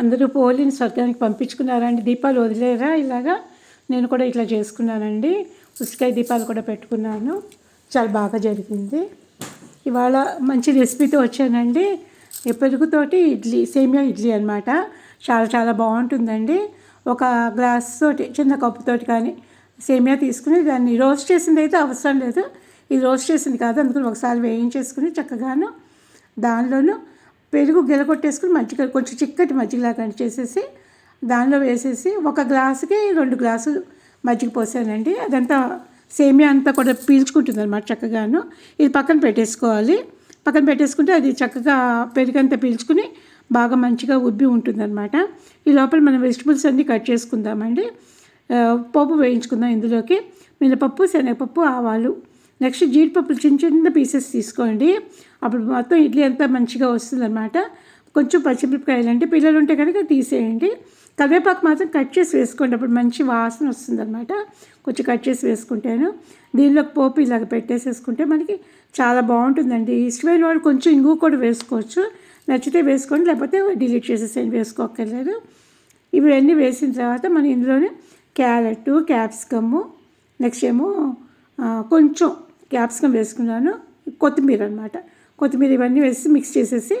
అందరూ పోలిని స్వర్గానికి పంపించుకున్నారండి. దీపాలు వదిలేరా ఇలాగా? నేను కూడా ఇట్లా చేసుకున్నానండి. ఉసిరికాయ దీపాలు కూడా పెట్టుకున్నాను. చాలా బాగా జరిగింది. ఇవాళ మంచి రెసిపీతో వచ్చానండి. పెరుగుతోటి ఇడ్లీ సేమియా ఇడ్లీ అనమాట చాలా చాలా బాగుంటుందండి. ఒక గ్లాస్ తోటి చిన్న కప్పుతోటి కానీ సేమియా తీసుకుని దాన్ని రోస్ట్ చేసింది అయితే అవసరం లేదు. ఇది రోస్ట్ చేసింది కాదు అందుకని ఒకసారి వేయించేసుకుని చక్కగాను దానిలోనూ పెరుగు గెలకొట్టేసుకుని మజ్జిగ కొంచెం చిక్కటి మజ్జిగలాగా చేసేసి దానిలో వేసేసి ఒక గ్లాసుకి రెండు గ్లాసులు మజ్జిగ పోసానండి. అదంతా సేమియా అంతా కూడా పీల్చుకుంటుంది అనమాట చక్కగాను. ఇది పక్కన పెట్టేసుకోవాలి. పక్కన పెట్టేసుకుంటే అది చక్కగా పెరుగంతా పీల్చుకుని బాగా మంచిగా ఉబ్బి ఉంటుందన్నమాట. ఈ లోపల మనం వెజిటబుల్స్ అన్నీ కట్ చేసుకుందామండి. పోపు పప్పు వేయించుకుందాం ఇందులోకి. మినపప్పు శనగపప్పు ఆవాలు. నెక్స్ట్ జీడిపప్పులు చిన్న చిన్న పీసెస్ తీసుకోండి. అప్పుడు మొత్తం ఇడ్లీ అంతా మంచిగా వస్తుందన్నమాట. కొంచెం పచ్చిమిరపకాయలు అంటే పిల్లలు ఉంటే కనుక తీసేయండి. కరివేపాకు మాత్రం కట్ చేసి వేసుకోండి. అప్పుడు మంచి వాసన వస్తుందన్నమాట. కొంచెం కట్ చేసి వేసుకుంటాను. దీనిలో పోపు ఇలాగ పెట్టేసేసుకుంటే మనకి చాలా బాగుంటుందండి. ఇష్టమైన వాళ్ళు కొంచెం ఇంగు కూడా వేసుకోవచ్చు. నచ్చితే వేసుకోండి. లేకపోతే డిలీట్ చేసేసేయండి. వేసుకోక్కర్లేదు. ఇవన్నీ వేసిన తర్వాత మనం ఇందులోనే క్యారెట్ క్యాప్సికము నెక్స్ట్ ఏమో కొంచెం క్యాప్సికమ్ వేసుకున్నాను. కొత్తిమీర అనమాట కొత్తిమీర ఇవన్నీ వేసి మిక్స్ చేసేసి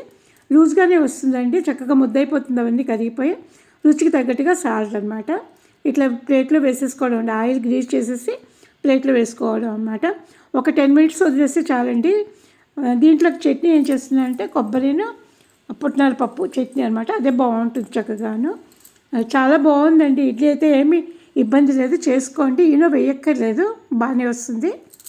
లూజ్గానే వస్తుందండి. చక్కగా ముద్దైపోతుంది అవన్నీ కరిగిపోయి. రుచికి తగ్గట్టుగా సాల్ట్ అనమాట ఇట్లా ప్లేట్లో వేసేసుకోవడం అండి. ఆయిల్ గ్రీస్ చేసేసి ప్లేట్లో వేసుకోవడం అనమాట ఒక టెన్ మినిట్స్ వదిలేస్తే చాలండి. దీంట్లో దీంట్లోకి చట్నీ ఏం చేస్తుందంటే కొబ్బరిను పుట్నాల పప్పు చట్నీ అనమాట అదే బాగుంటుంది చక్కగాను. చాలా బాగుందండి. ఇడ్లీ అయితే ఏమీ ఇబ్బంది లేదు. చేసుకోండి. ఈనో వేయక్కర్లేదు. బాగానే వస్తుంది.